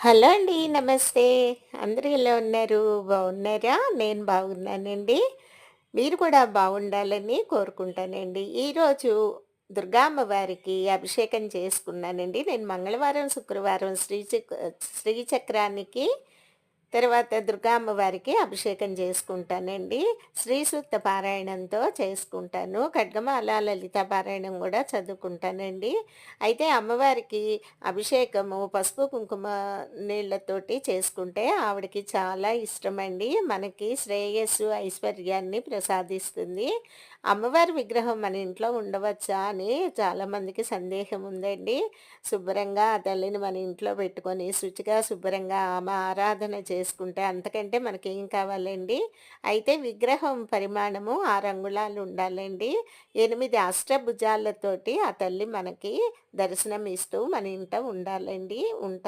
Hello అండి. నమస్తే. అందరూ ఎలా ఉన్నారు? బాగున్నారా? నేను బాగున్నానండి. మీరు కూడా బాగుండాలని కోరుకుంటానండి. ఈరోజు దుర్గామ్మవారికి అభిషేకం చేసుకున్నానండి. నేను మంగళవారం, శుక్రవారం శ్రీచక్ శ్రీచక్రానికి తర్వాత దుర్గా అమ్మవారికి అభిషేకం చేసుకుంటానండి. శ్రీసూక్త పారాయణంతో చేసుకుంటాను. ఖడ్గమాల, లలిత పారాయణం కూడా చదువుకుంటానండి. అయితే అమ్మవారికి అభిషేకము పసుపు, కుంకుమ నీళ్ళతోటి చేసుకుంటే ఆవిడకి చాలా ఇష్టమండి. మనకి శ్రేయస్సు, ఐశ్వర్యాన్ని ప్రసాదిస్తుంది. అమ్మవారి విగ్రహం మన ఇంట్లో ఉండవచ్చా అని చాలామందికి సందేహం ఉందండి. శుభ్రంగా ఆ తల్లిని మన ఇంట్లో పెట్టుకొని శుచిగా, శుభ్రంగా ఆమె ఆరాధన చేసుకుంటే అంతకంటే మనకేం కావాలండి. అయితే విగ్రహం పరిమాణము 6 అంగుళాలు ఉండాలండి. ఎనిమిది అష్టభుజాలతోటి ఆ తల్లి మనకి దర్శనం ఇస్తూ మన ఇంట ఉండాలండి. ఉంటారు